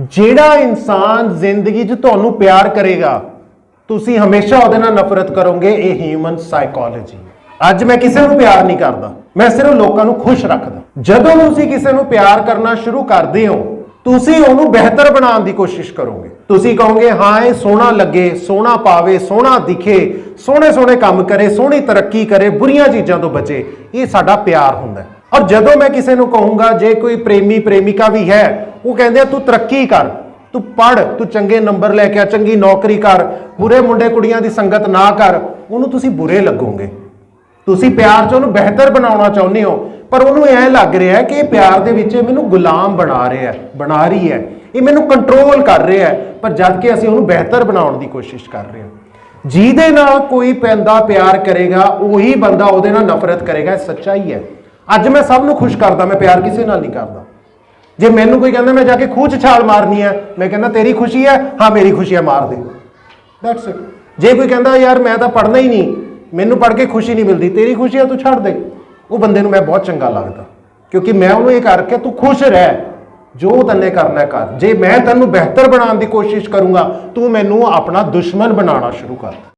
ਜਿਹੜਾ ਇਨਸਾਨ ਜ਼ਿੰਦਗੀ 'ਚ ਤੁਹਾਨੂੰ ਪਿਆਰ ਕਰੇਗਾ, ਤੁਸੀਂ ਹਮੇਸ਼ਾ ਉਹਦੇ ਨਾਲ ਨਫ਼ਰਤ ਕਰੋਗੇ, ਇਹ ਹਿਊਮਨ ਸਾਈਕੋਲੋਜੀ ਅੱਜ ਮੈਂ ਕਿਸੇ ਨੂੰ ਪਿਆਰ ਨਹੀਂ ਕਰਦਾ, ਮੈਂ ਸਿਰਫ ਲੋਕਾਂ ਨੂੰ ਖੁਸ਼ ਰੱਖਦਾ। ਜਦੋਂ ਤੁਸੀਂ ਕਿਸੇ ਨੂੰ ਪਿਆਰ ਕਰਨਾ ਸ਼ੁਰੂ ਕਰਦੇ ਹੋ, ਤੁਸੀਂ ਉਹਨੂੰ ਬਿਹਤਰ ਬਣਾਉਣ ਦੀ ਕੋਸ਼ਿਸ਼ ਕਰੋਗੇ। ਤੁਸੀਂ ਕਹੋਗੇ, ਹਾਂ, ਇਹ ਸੋਹਣਾ ਲੱਗੇ, ਸੋਹਣਾ ਪਾਵੇ, ਸੋਹਣਾ ਦਿਖੇ ਸੋਹਣੇ ਸੋਹਣੇ ਕੰਮ ਕਰੇ, ਸੋਹਣੀ ਤਰੱਕੀ ਕਰੇ, ਬੁਰੀਆਂ ਚੀਜ਼ਾਂ ਤੋਂ ਬਚੇ। ਇਹ ਸਾਡਾ ਪਿਆਰ ਹੁੰਦਾ ਹੈ। ਔਰ ਜਦੋਂ ਮੈਂ ਕਿਸੇ ਨੂੰ ਕਹੂੰਗਾ, ਜੇ ਕੋਈ ਪ੍ਰੇਮੀ, ਪ੍ਰੇਮਿਕਾ ਵੀ ਹੈ, ਉਹ ਕਹਿੰਦੇ ਆ, ਤੂੰ ਤਰੱਕੀ ਕਰ, ਤੂੰ ਪੜ ਤੂੰ ਚੰਗੇ ਨੰਬਰ ਲੈ ਕੇ ਆ, ਚੰਗੀ ਨੌਕਰੀ ਕਰ, ਬੁਰੇ ਮੁੰਡੇ ਕੁੜੀਆਂ ਦੀ ਸੰਗਤ ਨਾ ਕਰ, ਉਹਨੂੰ ਤੁਸੀਂ ਬੁਰੇ ਲੱਗੋਗੇ। ਤੁਸੀਂ ਪਿਆਰ 'ਚ ਉਹਨੂੰ ਬਿਹਤਰ ਬਣਾਉਣਾ ਚਾਹੁੰਦੇ ਹੋ, ਪਰ ਉਹਨੂੰ ਐ ਲੱਗ ਰਿਹਾ ਹੈ ਕਿ ਇਹ ਪਿਆਰ ਦੇ ਵਿੱਚ ਇਹ ਮੈਨੂੰ ਗੁਲਾਮ ਬਣਾ ਰਿਹਾ ਹੈ, ਬਣਾ ਰਹੀ ਹੈ। ਇਹ ਮੈਨੂੰ ਕੰਟਰੋਲ ਕਰ ਰਿਹਾ ਹੈ, ਪਰ ਜਦ ਕਿ ਅਸੀਂ ਉਹਨੂੰ ਬਿਹਤਰ ਬਣਾਉਣ ਦੀ ਕੋਸ਼ਿਸ਼ ਕਰ ਰਹੇ ਹਾਂ। ਜਿਹਦੇ ਨਾਲ ਕੋਈ ਪੈਂਦਾ ਪਿਆਰ ਕਰੇਗਾ, ਉਹੀ ਬੰਦਾ ਉਹਦੇ ਨਾਲ ਨਫ਼ਰਤ ਕਰੇਗਾ, ਇਹ ਸੱਚਾਈ ਹੈ। ਅੱਜ ਮੈਂ ਸਭ ਨੂੰ ਖੁਸ਼ ਕਰਦਾ ਮੈਂ ਪਿਆਰ ਕਿਸੇ ਨਾਲ ਨਹੀਂ ਕਰਦਾ। ਜੇ ਮੈਨੂੰ ਕੋਈ ਕਹਿੰਦਾ ਮੈਂ ਜਾ ਕੇ ਖੂਹ 'ਚ ਛਾਲ ਮਾਰਨੀ ਹੈ ਮੈਂ ਕਹਿੰਦਾ ਤੇਰੀ ਖੁਸ਼ੀ ਹੈ? ਹਾਂ ਮੇਰੀ ਖੁਸ਼ੀ ਹੈ ਮਾਰ ਦੇ। ਦੈਟਸ ਇਟ ਜੇ ਕੋਈ ਕਹਿੰਦਾ ਯਾਰ ਮੈਂ ਤਾਂ ਪੜ੍ਹਨਾ ਹੀ ਨਹੀਂ ਮੈਨੂੰ ਪੜ੍ਹ ਕੇ ਖੁਸ਼ੀ ਨਹੀਂ ਮਿਲਦੀ ਤੇਰੀ ਖੁਸ਼ੀ ਹੈ ਤੂੰ ਛੱਡ ਦੇ। ਉਹ ਬੰਦੇ ਨੂੰ ਮੈਂ ਬਹੁਤ ਚੰਗਾ ਲੱਗਦਾ ਕਿਉਂਕਿ ਮੈਂ ਉਹਨੂੰ ਇਹ ਕਰਕੇ ਤੂੰ ਖੁਸ਼ ਰਹਿ। ਜੋ ਤੰਨੇ ਕਰਨਾ ਕਰ। ਜੇ ਮੈਂ ਤੈਨੂੰ ਬਿਹਤਰ ਬਣਾਉਣ ਦੀ ਕੋਸ਼ਿਸ਼ ਕਰੂੰਗਾ ਤੂੰ ਮੈਨੂੰ ਆਪਣਾ ਦੁਸ਼ਮਣ ਬਣਾਉਣਾ ਸ਼ੁਰੂ ਕਰ।